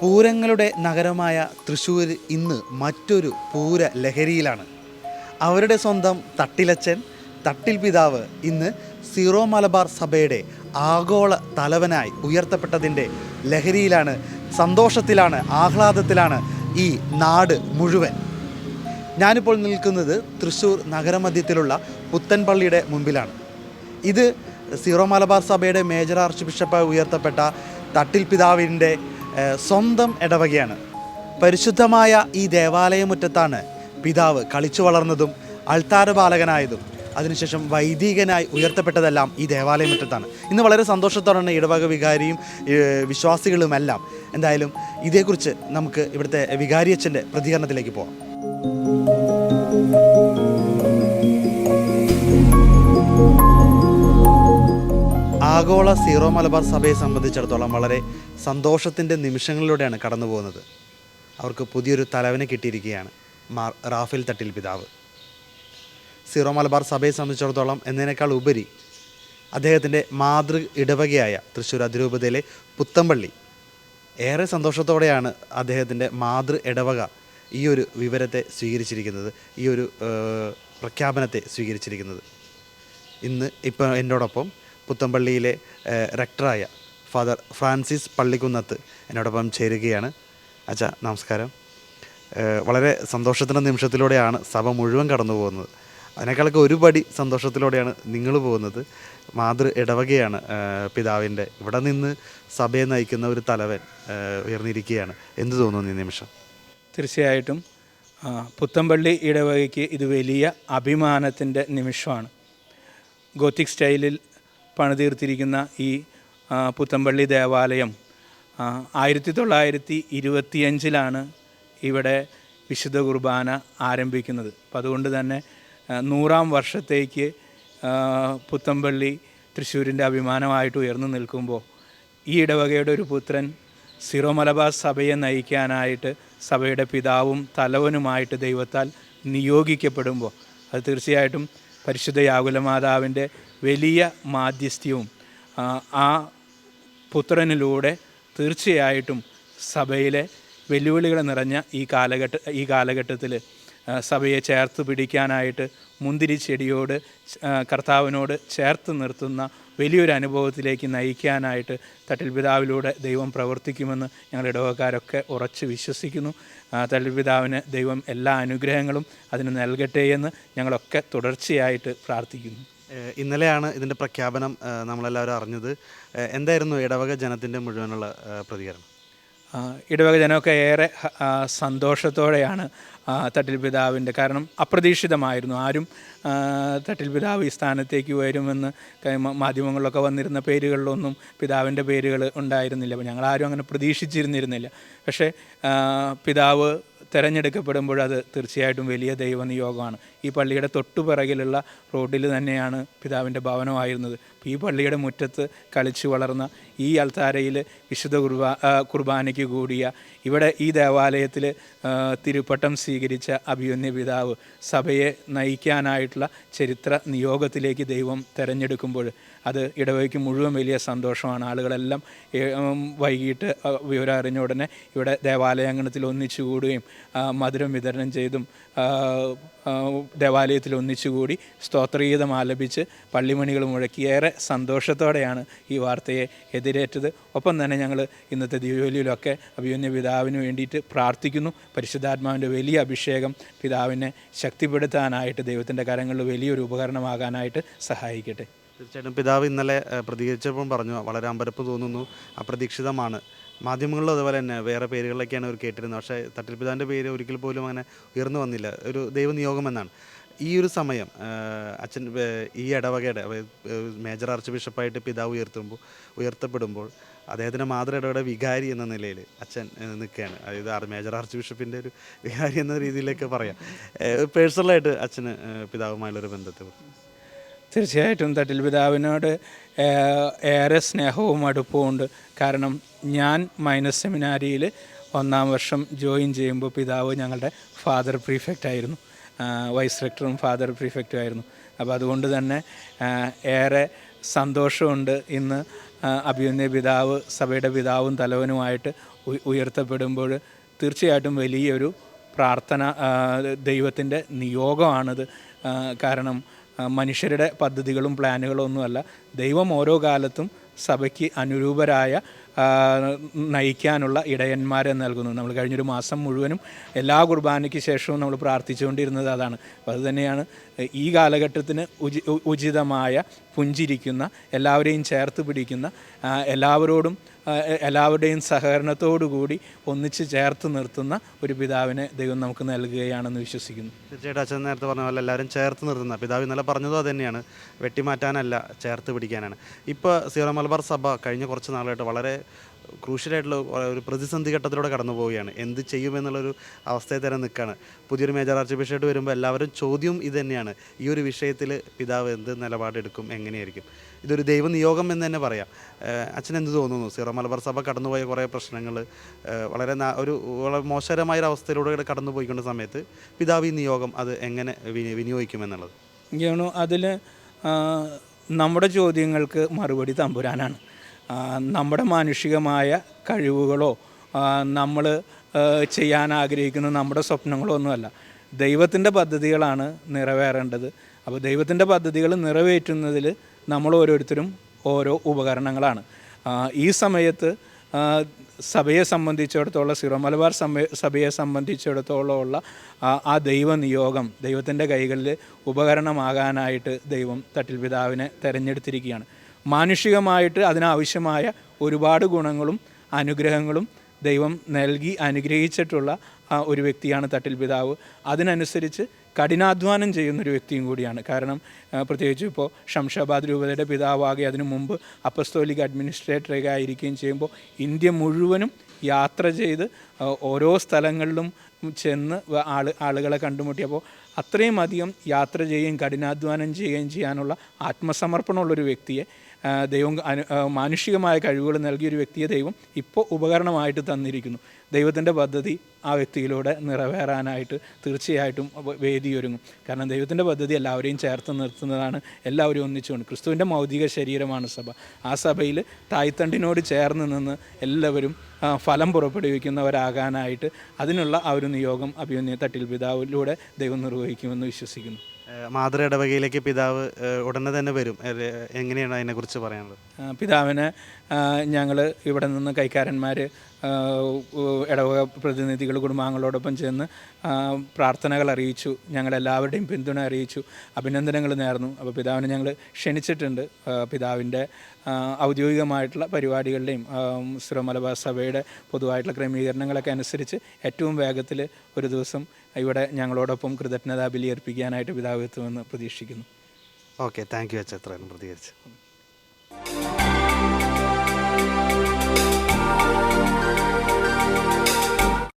പൂരങ്ങളുടെ നഗരമായ തൃശ്ശൂർ ഇന്ന് മറ്റൊരു പൂര ലഹരിയിലാണ്. അവരുടെ സ്വന്തം തട്ടിലച്ചൻ തട്ടിൽ പിതാവ് ഇന്ന് സീറോ മലബാർ സഭയുടെ ആഗോള തലവനായി ഉയർത്തപ്പെട്ടതിന്റെ ലഹരിയിലാണ് സന്തോഷത്തിലാണ് ആഹ്ലാദത്തിലാണ് ഈ നാട് മുഴുവൻ. ഞാനിപ്പോൾ നിൽക്കുന്നത് തൃശ്ശൂർ നഗരമധ്യത്തിലുള്ള പുത്തൻപള്ളിയുടെ മുമ്പിലാണ് ഇത് സീറോ മലബാർ സഭയുടെ മേജർ ആർച്ച് ബിഷപ്പായി ഉയർത്തപ്പെട്ട തട്ടിൽ പിതാവിന്റെ സ്വന്തം ഇടവകയാണ്. പരിശുദ്ധമായ ഈ ദേവാലയമുറ്റത്താണ് പിതാവ് കളിച്ചു വളർന്നതും അൾത്താര ബാലകനായതും അതിനുശേഷം വൈദികനായി ഉയർത്തപ്പെട്ടതെല്ലാം ഈ ദേവാലയമുറ്റത്താണ്. ഇന്ന് വളരെ സന്തോഷത്തോടെയാണ് ഇടവക വികാരിയും വിശ്വാസികളുമെല്ലാം എന്തായാലും ഇതേക്കുറിച്ച് നമുക്ക് ഇവിടുത്തെ വികാരിയച്ഛന്റെ പ്രതികരണത്തിലേക്ക് പോകാം. ആഗോള സീറോ മലബാർ സഭയെ സംബന്ധിച്ചിടത്തോളം വളരെ സന്തോഷത്തിന്റെ നിമിഷങ്ങളിലൂടെയാണ് കടന്നു പോകുന്നത്. അവർക്ക് പുതിയൊരു തലവനെ കിട്ടിയിരിക്കുകയാണ് മാർ റാഫേൽ തട്ടിൽ പിതാവ്. സീറോ മലബാർ സഭയെ സംബന്ധിച്ചിടത്തോളം എന്നതിനേക്കാൾ ഉപരി അദ്ദേഹത്തിന്റെ മാതൃ ഇടവകയായ തൃശ്ശൂർ അതിരൂപതയിലെ പുത്തമ്പള്ളി. ഏറെ സന്തോഷത്തോടെയാണ് അദ്ദേഹത്തിന്റെ മാതൃ ഇടവക ഈ ഒരു വിവരത്തെ സ്വീകരിച്ചിരിക്കുന്നത് ഈ ഒരു പ്രഖ്യാപനത്തെ സ്വീകരിച്ചിരിക്കുന്നത്. ഇന്ന് ഇപ്പോൾ എന്നോടൊപ്പം പുത്തമ്പള്ളിയിലെ റെക്ടറായ ഫാദർ ഫ്രാൻസിസ് പള്ളിക്കുന്നത്ത് എന്നോടൊപ്പം ചേരുകയാണ്. അച്ഛ നമസ്കാരം. വളരെ സന്തോഷത്തിന്റെ നിമിഷത്തിലൂടെയാണ് സഭ മുഴുവൻ കടന്നു പോകുന്നത്. അതിനേക്കാളൊക്കെ ഒരു പടി സന്തോഷത്തിലൂടെയാണ് നിങ്ങൾ പോകുന്നത്. മാതൃ ഇടവകയാണ് പിതാവിന്റെ ഇവിടെ നിന്ന് സഭയെ നയിക്കുന്ന ഒരു തലവൻ ഉയർന്നിരിക്കുകയാണ്. എന്ത് തോന്നുന്നു ഈ നിമിഷം? തീർച്ചയായിട്ടും പുത്തമ്പള്ളി ഇടവകയ്ക്ക് ഇത് വലിയ അഭിമാനത്തിന്റെ നിമിഷമാണ്. ഗോത്തിക് സ്റ്റൈലിൽ പണിതീർത്തിരിക്കുന്ന ഈ പുത്തമ്പള്ളി ദേവാലയം ആയിരത്തി തൊള്ളായിരത്തി ഇരുപത്തിയഞ്ചിലാണ് ഇവിടെ വിശുദ്ധ കുർബാന ആരംഭിക്കുന്നത്. അപ്പം അതുകൊണ്ട് തന്നെ നൂറാം വർഷത്തേക്ക് പുത്തമ്പള്ളി തൃശ്ശൂരിന്റെ അഭിമാനമായിട്ട് ഉയർന്നു നിൽക്കുമ്പോൾ ഈ ഇടവകയുടെ ഒരു പുത്രൻ സിറോ മലബാർ സഭയെ നയിക്കാനായിട്ട് സഭയുടെ പിതാവും തലവനുമായിട്ട് ദൈവത്താൽ നിയോഗിക്കപ്പെടുമ്പോൾ അത് തീർച്ചയായിട്ടും പരിശുദ്ധ യാകുലമാതാവിന്റെ വലിയ മാധ്യസ്ഥ്യവും ആ, പുത്രനിലൂടെ തീർച്ചയായിട്ടും സഭയിലെ വെല്ലുവിളികൾ നിറഞ്ഞ ഈ കാലഘട്ട ഈ കാലഘട്ടത്തിൽ സഭയെ ചേർത്ത് പിടിക്കാനായിട്ട് മുന്തിരി ചെടിയോട് കർത്താവിനോട് ചേർത്ത് നിർത്തുന്ന വലിയൊരു അനുഭവത്തിലേക്ക് നയിക്കാനായിട്ട് തട്ടിൽ പിതാവിലൂടെ ദൈവം പ്രവർത്തിക്കുമെന്ന് ഞങ്ങൾ ഇടവക്കാരൊക്കെ ഉറച്ച് വിശ്വസിക്കുന്നു. തട്ടിൽ പിതാവിന് ദൈവം എല്ലാ അനുഗ്രഹങ്ങളും അതിന് നൽകട്ടെ എന്ന് ഞങ്ങളൊക്കെ തുടർച്ചയായിട്ട് പ്രാർത്ഥിക്കുന്നു. ഇന്നലെയാണ് ഇതിന്റെ പ്രഖ്യാപനം നമ്മളെല്ലാവരും അറിഞ്ഞത്. എന്തായിരുന്നു ഇടവക ജനത്തിന്റെ മുഴുവനുള്ള പ്രതികരണം? ഇടവക ജനമൊക്കെ ഏറെ സന്തോഷത്തോടെയാണ് തട്ടിൽ പിതാവിന്റെ കാരണം അപ്രതീക്ഷിതമായിരുന്നു. ആരും തട്ടിൽ പിതാവ് ഈ സ്ഥാനത്തേക്ക് വരുമെന്ന് മാധ്യമങ്ങളിലൊക്കെ വന്നിരുന്ന പേരുകളിലൊന്നും പിതാവിന്റെ പേരുകൾ ഉണ്ടായിരുന്നില്ല. ഞങ്ങളാരും അങ്ങനെ പ്രതീക്ഷിച്ചിരുന്നിരുന്നില്ല. പക്ഷേ പിതാവ് തിരഞ്ഞെടുക്കപ്പെടുമ്പോൾ അത് തീർച്ചയായിട്ടും വലിയ ദൈവനിയോഗമാണ്. ഈ പള്ളിയുടെ തൊട്ടുപിറകിലുള്ള റോഡിൽ തന്നെയാണ് പിതാവിന്റെ ഭവനമായിരുന്നത്. ഈ പള്ളിയുടെ മുറ്റത്ത് കളിച്ചു വളർന്ന ഈ അൾത്താരയിൽ വിശുദ്ധ കുർബാ കുർബാനയ്ക്ക് കൂടിയ ഇവിടെ ഈ ദേവാലയത്തിൽ തിരുപ്പട്ടം സ്വീകരിച്ച അഭിമന്യ പിതാവ് സഭയെ നയിക്കാനായിട്ടുള്ള ചരിത്ര നിയോഗത്തിലേക്ക് ദൈവം തിരഞ്ഞെടുക്കുമ്പോൾ അത് ഇടവഴിക്ക് മുഴുവൻ വലിയ സന്തോഷമാണ്. ആളുകളെല്ലാം വൈകിട്ട് വിവരം അറിഞ്ഞ ഉടനെ ഇവിടെ ദേവാലയാങ്കണത്തിൽ ഒന്നിച്ചു കൂടുകയും മധുരം വിതരണം ചെയ്തും ദേവാലയത്തിൽ ഒന്നിച്ചുകൂടി സ്തോത്രഗീതം ആലപിച്ച് പള്ളിമണികൾ മുഴക്കി ഏറെ സന്തോഷത്തോടെയാണ് ഈ വാർത്തയെ എതിരേറ്റത്. ഒപ്പം തന്നെ ഞങ്ങൾ ഇന്നത്തെ ദിവ്യോലിയിലൊക്കെ അഭിമന്യ പിതാവിന് വേണ്ടിയിട്ട് പ്രാർത്ഥിക്കുന്നു. പരിശുദ്ധാത്മാവിന്റെ വലിയ അഭിഷേകം പിതാവിനെ ശക്തിപ്പെടുത്താനായിട്ട് ദൈവത്തിന്റെ കരങ്ങളിൽ വലിയൊരു ഉപകരണമാകാനായിട്ട് സഹായിക്കട്ടെ. തീർച്ചയായിട്ടും പിതാവ് ഇന്നലെ പ്രതികരിച്ചപ്പോൾ പറഞ്ഞു വളരെ അമ്പരപ്പ് തോന്നുന്നു അപ്രതീക്ഷിതമാണ്. മാധ്യമങ്ങളിലും അതുപോലെ തന്നെ വേറെ പേരുകളിലൊക്കെയാണ് അവർ കേട്ടിരുന്നത്. പക്ഷേ തട്ടിൽ പിതാവിന്റെ പേര് ഒരിക്കൽ പോലും അങ്ങനെ ഉയർന്നു വന്നില്ല. ഒരു ദൈവനിയോഗം എന്നാണ് ഈ ഒരു സമയം അച്ഛൻ ഈ ഇടവകയുടെ മേജർ ആർച്ച് ബിഷപ്പായിട്ട് പിതാവ് ഉയർത്തുമ്പോൾ ഉയർത്തപ്പെടുമ്പോൾ അദ്ദേഹത്തിന്റെ മാതൃ വികാരി എന്ന നിലയിൽ അച്ഛൻ നിൽക്കുകയാണ്. അതായത് മേജർ ആർച്ച് ബിഷപ്പിന്റെ ഒരു വികാരി എന്ന രീതിയിലേക്ക് പറയാം. പേഴ്സണലായിട്ട് അച്ഛന് പിതാവുമായുള്ളൊരു ബന്ധത്തെ കുറിച്ച്. തീർച്ചയായിട്ടും തട്ടിൽ പിതാവിനോട് ഏറെ സ്നേഹവും അടുപ്പവും കാരണം ഞാൻ മൈനസ് സെമിനാരിയിൽ ഒന്നാം വർഷം ജോയിൻ ചെയ്യുമ്പോൾ പിതാവ് ഞങ്ങളുടെ ഫാദർ പ്രീഫെക്റ്റ് ആയിരുന്നു. വൈസ് റെക്ടറും ഫാദർ പ്രീഫെക്റ്റും ആയിരുന്നു. അപ്പോൾ അതുകൊണ്ട് തന്നെ ഏറെ സന്തോഷമുണ്ട് ഇന്ന് അഭിയുന്ന പിതാവ് സഭയുടെ പിതാവും തലവനുമായിട്ട് ഉയ- ഉയർത്തപ്പെടുമ്പോൾ തീർച്ചയായിട്ടും വലിയൊരു പ്രാർത്ഥന ദൈവത്തിന്റെ നിയോഗമാണിത്. കാരണം മനുഷ്യരുടെ പദ്ധതികളും പ്ലാനുകളും ഒന്നുമല്ല. ദൈവം ഓരോ കാലത്തും സഭയ്ക്ക് അനുരൂപരായ നയിക്കാനുള്ള ഇടയന്മാരെ നൽകുന്നു. നമ്മൾ കഴിഞ്ഞൊരു മാസം മുഴുവനും എല്ലാ കുർബാനയ്ക്ക് ശേഷവും നമ്മൾ പ്രാർത്ഥിച്ചുകൊണ്ടിരുന്നത് അതാണ്. അപ്പോൾ അതുതന്നെയാണ് ഈ കാലഘട്ടത്തിന് ഉചി ഉചിതമായ പുഞ്ചിരിക്കുന്ന എല്ലാവരെയും ചേർത്ത് പിടിക്കുന്ന എല്ലാവരോടും എല്ലാവരുടെയും സഹകരണത്തോടു കൂടി ഒന്നിച്ച് ചേർത്ത് നിർത്തുന്ന ഒരു പിതാവിനെ ദൈവം നമുക്ക് നൽകുകയാണെന്ന് വിശ്വസിക്കുന്നു. തീർച്ചയായിട്ടും അച്ഛൻ നേരത്തെ പറഞ്ഞ പോലെ എല്ലാവരും ചേർത്ത് നിർത്തുന്ന പിതാവ് ഇന്നലെ പറഞ്ഞതും അതുതന്നെയാണ് വെട്ടിമാറ്റാനല്ല ചേർത്ത് പിടിക്കാനാണ്. ഇപ്പോൾ സീറോ മലബാർ സഭ കഴിഞ്ഞ കുറച്ച് നാളായിട്ട് വളരെ ക്രൂഷ്യലായിട്ടുള്ള ഒരു പ്രതിസന്ധി ഘട്ടത്തിലൂടെ കടന്നു പോവുകയാണ്. എന്ത് ചെയ്യുമെന്നുള്ളൊരു അവസ്ഥയിൽ തന്നെ നിൽക്കുകയാണ് പുതിയൊരു മേജർ ആർച്ച് ബിഷപ്പ് വരുമ്പോൾ എല്ലാവരും ചോദ്യം ഇത് തന്നെയാണ്. ഈ ഒരു വിഷയത്തിൽ പിതാവ് എന്ത് നിലപാടെടുക്കും എങ്ങനെയായിരിക്കും? ഇതൊരു ദൈവനിയോഗം എന്ന് തന്നെ പറയാം. അച്ഛൻ എന്ത് തോന്നുന്നു? സീറോ മലബാർ സഭ കടന്നുപോയ കുറേ പ്രശ്നങ്ങൾ വളരെ ഒരു വളരെ മോശകരമായ ഒരു അവസ്ഥയിലൂടെ കടന്നു പോയിക്കൊണ്ട സമയത്ത് പിതാവ് ഈ നിയോഗം അത് എങ്ങനെ വിനി വിനിയോഗിക്കുമെന്നുള്ളത്? അതിൽ നമ്മുടെ ചോദ്യങ്ങൾക്ക് മറുപടി തമ്പുരാനാണ്. നമ്മുടെ മാനുഷികമായ കഴിവുകളോ നമ്മൾ ചെയ്യാൻ ആഗ്രഹിക്കുന്ന നമ്മുടെ സ്വപ്നങ്ങളോ ഒന്നുമല്ല. ദൈവത്തിന്റെ പദ്ധതികളാണ് നിറവേറേണ്ടത്. അപ്പോൾ ദൈവത്തിന്റെ പദ്ധതികൾ നിറവേറ്റുന്നതിൽ നമ്മൾ ഓരോരുത്തരും ഓരോ ഉപകരണങ്ങളാണ്. ഈ സമയത്ത് സഭയെ സംബന്ധിച്ചിടത്തോളം സിറോ മലബാർ സഭയെ സംബന്ധിച്ചിടത്തോളം ഉള്ള ആ ദൈവനിയോഗം ദൈവ നിയോഗം ദൈവത്തിന്റെ കൈകളിൽ ഉപകരണമാകാനായിട്ട് ദൈവം തട്ടിൽ പിതാവിനെ തിരഞ്ഞെടുത്തിരിക്കുകയാണ്. മാനുഷികമായിട്ട് അതിനാവശ്യമായ ഒരുപാട് ഗുണങ്ങളും അനുഗ്രഹങ്ങളും ദൈവം നൽകി അനുഗ്രഹിച്ചിട്ടുള്ള ഒരു വ്യക്തിയാണ് തട്ടിൽ പിതാവ്. അതിനനുസരിച്ച് കഠിനാധ്വാനം ചെയ്യുന്ന ഒരു വ്യക്തിയും കൂടിയാണ്. കാരണം പ്രത്യേകിച്ച് ഇപ്പോൾ ഷംഷാബാദ് രൂപതയുടെ പിതാവാകെ അതിനു മുമ്പ് അപ്പസ്തോലിക് അഡ്മിനിസ്ട്രേറ്ററൊക്കെ ആയിരിക്കുകയും ചെയ്യുമ്പോൾ ഇന്ത്യ മുഴുവനും യാത്ര ചെയ്ത് ഓരോ സ്ഥലങ്ങളിലും ചെന്ന് ആൾ ആളുകളെ കണ്ടുമുട്ടിയപ്പോൾ അത്രയും അധികം യാത്ര ചെയ്യുകയും കഠിനാധ്വാനം ചെയ്യുകയും ചെയ്യാനുള്ള ആത്മസമർപ്പണമുള്ളൊരു വ്യക്തിയെ ദൈവം മാനുഷികമായ കഴിവുകൾ നൽകിയ ഒരു വ്യക്തിയെ ദൈവം ഇപ്പോൾ ഉപകരണമായിട്ട് തന്നിരിക്കുന്നു. ദൈവത്തിന്റെ പദ്ധതി ആ വ്യക്തിയിലൂടെ നിറവേറാനായിട്ട് തീർച്ചയായിട്ടും വേദിയൊരുങ്ങും. കാരണം ദൈവത്തിന്റെ പദ്ധതി എല്ലാവരെയും ചേർത്ത് നിർത്തുന്നതാണ് എല്ലാവരും ഒന്നിച്ചുകൊണ്ട്. ക്രിസ്തുവിന്റെ മൗതിക ശരീരമാണ് സഭ. ആ സഭയിൽ തായ്തണ്ടിനോട് ചേർന്ന് നിന്ന് എല്ലാവരും ഫലം പുറപ്പെടുവിക്കുന്നവരാകാനായിട്ട് അതിനുള്ള ആ ഒരു നിയോഗം അഭിമന്യ തട്ടിൽ പിതാവിലൂടെ ദൈവം നിർവഹിക്കുമെന്ന് വിശ്വസിക്കുന്നു. മാതൃ ഇടവകയിലേക്ക് പിതാവ് ഉടനെ തന്നെ വരും. എങ്ങനെയാണ് അതിനെക്കുറിച്ച് പറയാനുള്ളത്? പിതാവിന് ഞങ്ങൾ ഇവിടെ നിന്ന് കൈക്കാരന്മാർ ഇടവക പ്രതിനിധികൾ കുടുംബാംഗങ്ങളോടൊപ്പം ചെന്ന് പ്രാർത്ഥനകൾ അറിയിച്ചു. ഞങ്ങളെല്ലാവരുടെയും പിന്തുണ അറിയിച്ചു. അഭിനന്ദനങ്ങൾ നേർന്നു. അപ്പോൾ പിതാവിനെ ഞങ്ങൾ ക്ഷണിച്ചിട്ടുണ്ട്. പിതാവിന്റെ ഔദ്യോഗികമായിട്ടുള്ള പരിപാടികളുടെയും സുര മലബാർ സഭയുടെ പൊതുവായിട്ടുള്ള ക്രമീകരണങ്ങളൊക്കെ അനുസരിച്ച് ഏറ്റവും വേഗത്തിൽ ഒരു ദിവസം ഇവിടെ ഞങ്ങളോടൊപ്പം കൃതജ്ഞതാ ബലി അർപ്പിക്കാനായിട്ട് പിതാവ് എത്തുമെന്ന് പ്രതീക്ഷിക്കുന്നു. ഓക്കെ താങ്ക് യു അച്ഛൻ. എത്രയും പ്രതികരിച്ച്.